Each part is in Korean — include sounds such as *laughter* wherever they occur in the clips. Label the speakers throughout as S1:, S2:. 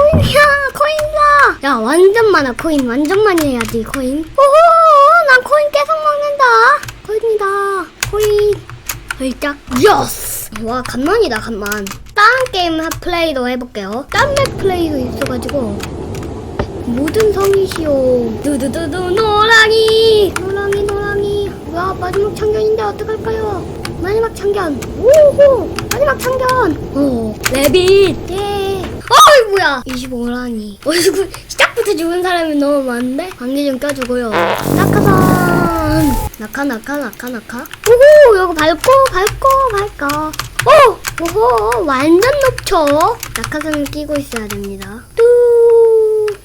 S1: 코인이야 코인이다 야 완전 많아 코인. 완전 많이 해야지 코인. 오호 난 코인 계속 먹는다. 코인이다 코인. 헐짝 예스 와 간만이다 간만. 다른 게임 하- 플레이도 해볼게요. 딴맵 플레이도 있어가지고. 모든 성이시오. 두두두두 노랑이. 노랑이 노랑이. 와 마지막 참견인데 어떡할까요? 마지막 참견. 오호 마지막 참견. 오 레빗. 예 어이 뭐야 25라니. 어이구 *laughs* 시작부터 죽은 사람이 너무 많은데? 관계 좀 껴주고요. 낙하산. 낙하 낙하 낙하 낙하. 오호 이거 밟고 밟고 밟고. 오 오호 완전 높죠? 낙하산을 끼고 있어야 됩니다. 뚜.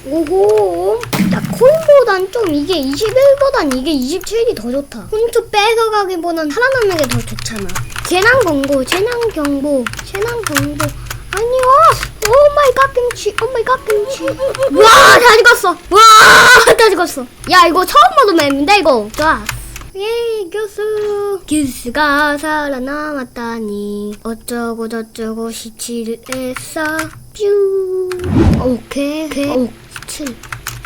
S1: 오호. 야 코인보단 좀 이게 21보단 이게 27이 더 좋다. 홈투 뺏어가기보단 살아남는 게 더 좋잖아. 재난 경고 재난 경보 재난 경보 아니요 오 마이 갓 김치. 오 마이 갓 김치. 와다 죽었어. 와다 죽었어. 야 이거 처음 보는 맵인데 이거. 좋아. 예 교수. 교수가 살아남았다니. 어쩌고 저쩌고 시칠했어. 뾰 오케이 오케이. 오 7.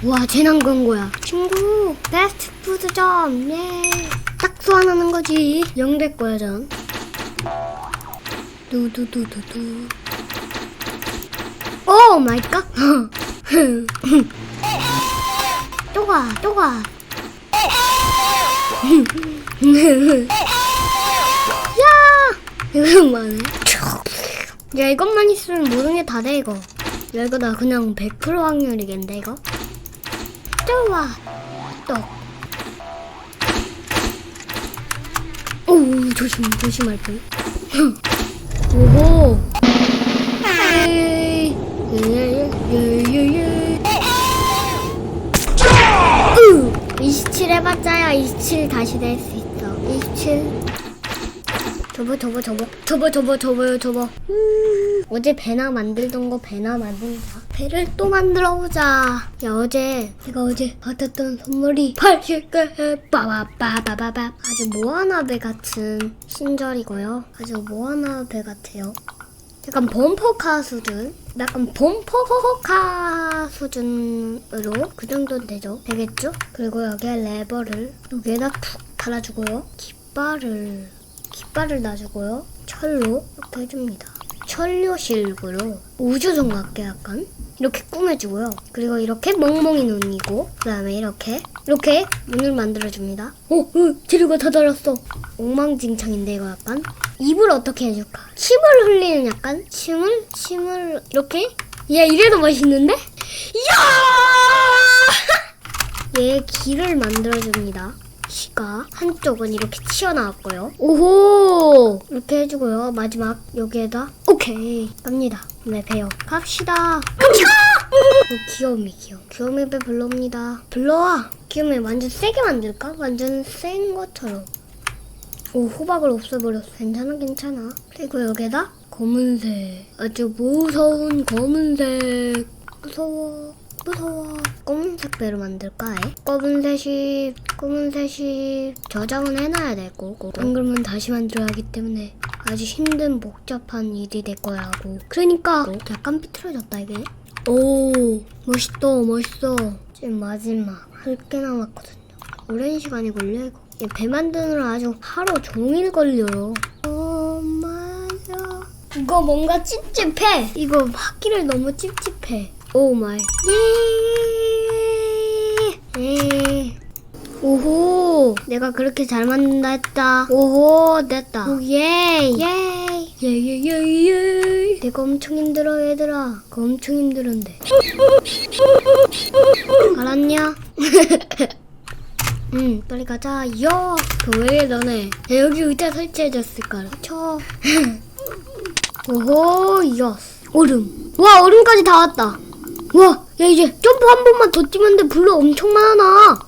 S1: 와 재난 경고야. 친구 베스트 푸드점. 예딱 소환하는 거지. 영될 거야 전. 두두두두두 오 마이 갓 또가 또가. 야! 이거 뭐네. 야 이것만 있으면 모든 게 다 돼 이거. 야 이거 나 그냥 100% 확률이겠는데 이거? 좋아 떡오 조심 조심할 뻔 오호 에이, 예예예예예 27 해봤자야 27 다시 낼수 있어. 27 접어 접어 접어 접어 접어 접어요 접어 음, 어제 배나 만들던 거 배나 만들자 배를 또 만들어 보자. 야 어제 내가 어제 받았던 선물이 80개. 빠바바바바바. 아주 모아나 배 같은 신절이고요. 아주 모아나 배 같아요. 약간 범퍼카 수준 약간 범퍼카 수준으로 그 정도는 되죠. 되겠죠? 그리고 여기에 레버를 여기에다 푹 달아주고요. 깃발을 깃발을 놔주고요. 철로 이렇게 해줍니다 천료실구로 우주선 같게 약간? 이렇게 꾸며주고요. 그리고 이렇게 멍멍이 눈이고 그 다음에 이렇게 이렇게 문을 만들어줍니다. 오, 어, 재료가 다 달았어. 엉망진창인데 이거 약간? 입을 어떻게 해줄까? 침을 흘리는 약간? 침을 침을 이렇게? 얘 이래도 맛있는데? 이야! *laughs* 얘 길을 만들어줍니다 시가 한쪽은 이렇게 튀어나왔고요. 오호! 이렇게 해주고요. 마지막 여기에다. 오케이. 갑니다. 네 배요 갑시다. 갑시다! 오, 귀요미 귀요미 귀요미 배 불러옵니다. 불러와! 귀요미 완전 세게 만들까? 완전 센 것처럼. 오 호박을 없애버렸어. 괜찮아 괜찮아. 그리고 여기에다 검은색. 아주 무서운 검은색. 무서워 무서워. 검은색 배로 만들까 해? 검은색이 검은색이 저장은 해놔야 되고. 안 그러면 다시 만들어야 하기 때문에 아주 힘든 복잡한 일이 될 거라고. 그러니까 약간 삐뚤어졌다 이게. 오. 멋있다 멋있어. 지금 마지막 할 개 남았거든요. 오랜 시간이 걸려 이거. 이배 만드느라 아주 하루 종일 걸려요. 어 맞아 이거 뭔가 찝찝해. 이거 바퀴를 너무 찝찝해 오 마이 예. 예. 오호. 내가 그렇게 잘 만든다 했다. 오호. 됐다. 오 예 예이. 예예예예 내가 엄청 힘들어 얘들아. 그거 엄청 힘들은데. 알았냐? *laughs* 응 빨리 가자. 요왜 너네. 야, 여기 의자 설치해줬을까 쳐. *laughs* 오호 여스 얼음. 와 얼음까지 다 왔다 와 야 이제 점프 한 번만 더 뛰면 돼. 블루 엄청 많아.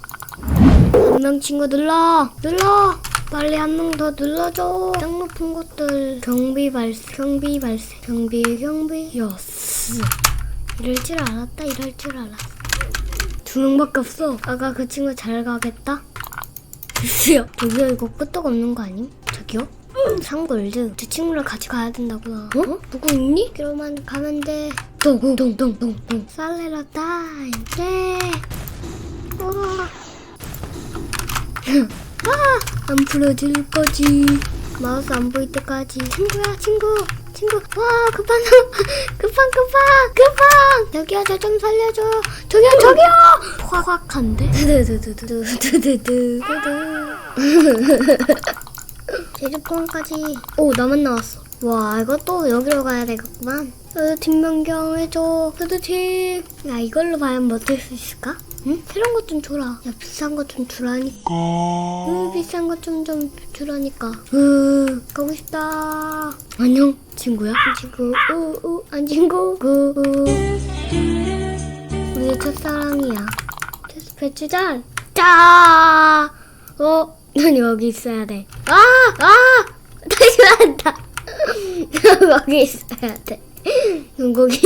S1: 한 명 친구 눌러. 눌러. 빨리 한 명 더 눌러줘. 가장 높은 것들. 경비 발생 경비 발생 경비 경비. 여스. 이럴 줄 알았다 이럴 줄 알았어. 두 명밖에 없어. 아까 그 친구 잘 가겠다. 글쎄요. 저기요 이거 끄떡 없는 거 아님? 저기요? 상골드 제 친구랑 같이 가야 된다구나 어? 누구 있니? 그러면 가면 돼 동동동동동 살레라 타임 예 우와. 아, 안 풀어줄 거지. 마우스 안 보일 때까지. 친구야, 친구. 친구. 와, 급한, *laughs* 급한, 급한, 급한. 저기요, 저좀 살려줘. 저기요, 저기요. 확확한데? 두두두두두두두두두. *laughs* 제주포항까지. 오, 나만 나왔어. 와, 이것도 여기로 가야 되겠구만. 어, 팀변경 해줘. 흐드팀. 야, 이걸로 과연 버틸 수 있을까? 응? 새로운 것 좀 줘라. 야, 비싼 것 좀 주라니까. 으, 비싼 것좀좀 주라니까. 으, 가고 싶다. 안녕, 친구야. 친구, 우, 우, 안 친구. 구, 우. 우리의 첫사랑이야. 됐어, 배추잘. 짜! 어, 난 여기 있어야 돼. 아! 아! *laughs* 다시 나왔다. 거기 있어야 돼. 넌 거기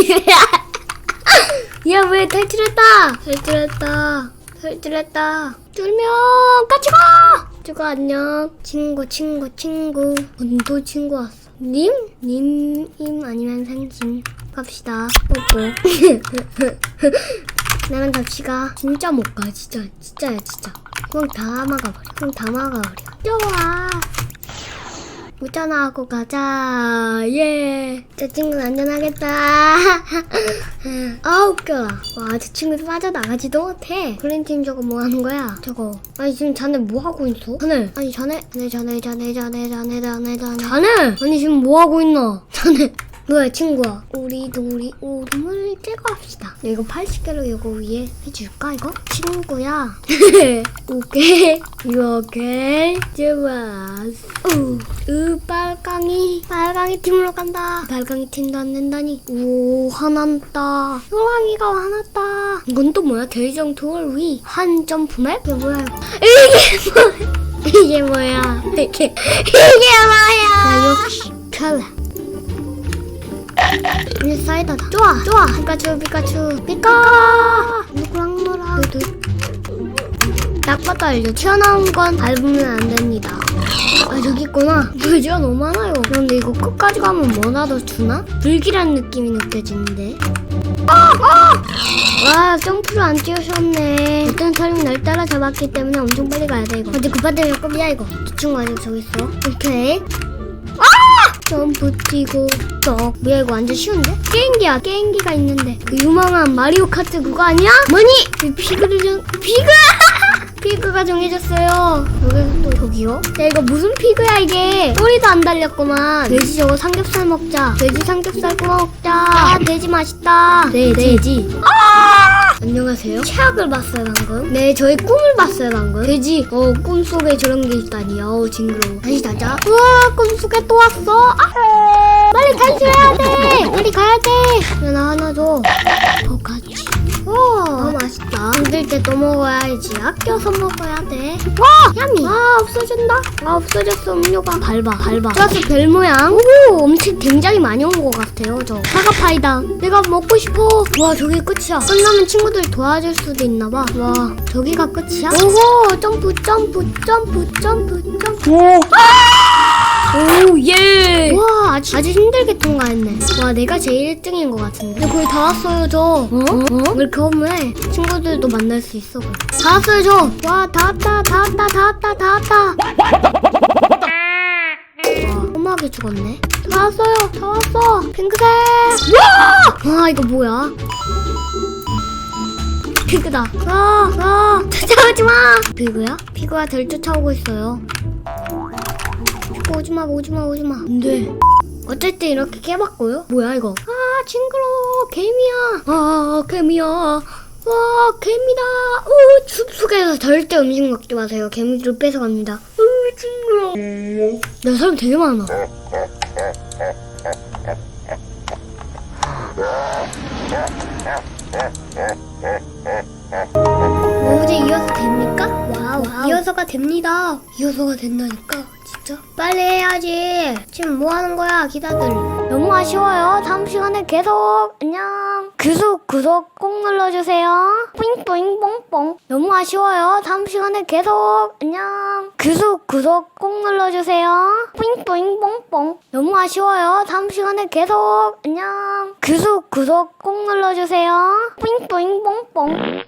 S1: 야, 왜 탈출했다! 탈출했다. 탈출했다. 쫄면 같이 가! 주고 안녕. 친구, 친구, 친구. 언또 친구 왔어. 님? 님, 임 아니면 상진. 갑시다. 뽀뽀. *laughs* 나랑 같이 가. 진짜 못 가. 진짜. 진짜야, 진짜. 그냥 다 막아버려. 그냥 다 막아버려. 좋아. 웃잖아 하고 가자. 예. 저 친구는 안전하겠다. *laughs* 아 웃겨라. 와, 저 친구 빠져나가지도 못해. 그린팀 저거 뭐 하는 거야? 저거. 아니 지금 자네 뭐 하고 있어? 자네. 아니. 자네 자네 자네 자네 자네 자네 자네. 자네. 아니 지금 뭐 하고 있나? 자네. 뭐야 친구야? 우리 오름을 제거합시다. 야, 이거 80개로 이거 위에 해줄까 이거? 친구야. *laughs* 오케이. 오케이 좋았어 우, 으 빨강이. 빨강이 팀으로 간다. 빨강이 팀도 안 된다니. 오 화났다. 호랑이가 화났다. 이건 또 뭐야? 대정 투어 위한 점프맵? *laughs* 이게 뭐야? 이게 뭐야? 이게 뭐야? 이게 뭐야? 야 역시 컬러 이제 사이다다. 좋아, 좋아. 피카츄, 피카츄, 피카. 누구랑 놀아? 딱 봐도 알죠. 튀어나온 건 밟으면 안 됩니다. 아 저기 있구나. 물지가 너무 많아요. 그런데 이거 끝까지 가면 뭐나 더 주나? 불길한 느낌이 느껴지는데. 아, 아! 와 점프를 안 뛰으셨네. 일단 사령 날 따라 잡았기 때문에 엄청 빨리 가야 돼 이거. 어디 몇 급이야 이거? 이 친구 아직 저기 있어. 오케이. 점프 뛰고 떡 뭐야 이거 완전 쉬운데? 게임기야 게임기가 있는데. 그 유명한 마리오 카트 그거 아니야? 뭐니? 이 피그를 정 피그! *laughs* 피그가 정해졌어요. 여기서 또 저기요? 야 이거 무슨 피그야 이게? 꼬리도 안 달렸구만. 돼지 저거 삼겹살 먹자. 돼지 삼겹살 구워 먹자. 아, 돼지 맛있다. 네 돼지 안녕하세요. 최악을 봤어요 방금. 네, 저희 꿈을 봤어요 방금. 돼지. 어, 꿈속에 저런 게 있다니. 어우 징그러워. 다시 자자. 우와, 꿈속에 또 왔어. 아, 빨리 탈출해야 돼. 빨리 가야 돼. 야, 나 하나 줘. 더같 이. 와, 아, 맛있다. 힘들 때 또 먹어야지. 아껴서 먹어야 돼. 와, 야미. 아, 없어진다. 아, 없어졌어 음료가. 밟아, 밟아. 플러스 별 모양. 오, 엄청 굉장히 많이 온 것 같아요. 저 사과파이다. 내가 먹고 싶어. 와, 저게 끝이야. 끝나면 친구들 도와줄 수도 있나 봐. 와, 저기가 끝이야? 오호, 점프, 점프, 점프, 점프, 점프. 오, 오, 예. 와, 아주, 아주 힘들게 통과했네. 와, 내가 제일 1등인 것 같은데. 근데 거의 다 왔어요, 저. 어? 어? 왜 이렇게 허무해? 친구들도 만날 수 있어. 그래. 다 왔어요, 저. 와, 다 왔다, 다 왔다, 다 왔다, 다 왔다. 와, 험하게 죽었네. 다 왔어요, 다 왔어. 핑크색. 와! 와, 이거 뭐야? 피그다. 아, 아, 쫓아오지 마. 피그야? 피그가 덜 쫓아오고 있어요. 피그 오지 마, 오지 마, 오지 마. 안 돼. 어쨌든 이렇게 깨봤고요. 뭐야 이거? 아 징그러워 개미야. 아 개미야. 와 개미다. 우 숲속에서 절대 음식 먹지 마세요. 개미를 뺏어갑니다. 우 징그러워. 나 사람 되게 많아. 뭐 이제 이어서 됩니까? 와우, 이어서가 됩니다. 이어서가 된다니까, 진짜. 빨리 해야지. 지금 뭐 하는 거야, 기다들. 너무 아쉬워요. 다음 시간에 계속 안녕. 구독 구독 꼭 눌러주세요. 뿌잉뿌잉 뽕뽕. 너무 아쉬워요. 다음 시간에 계속 안녕. 구독 구독 꼭 눌러주세요. 뿌잉뿌잉 뽕뽕. 너무 아쉬워요. 다음 시간에 계속 안녕. 구독 구독 꼭 눌러주세요. 뿌잉뿌잉 뽕뽕.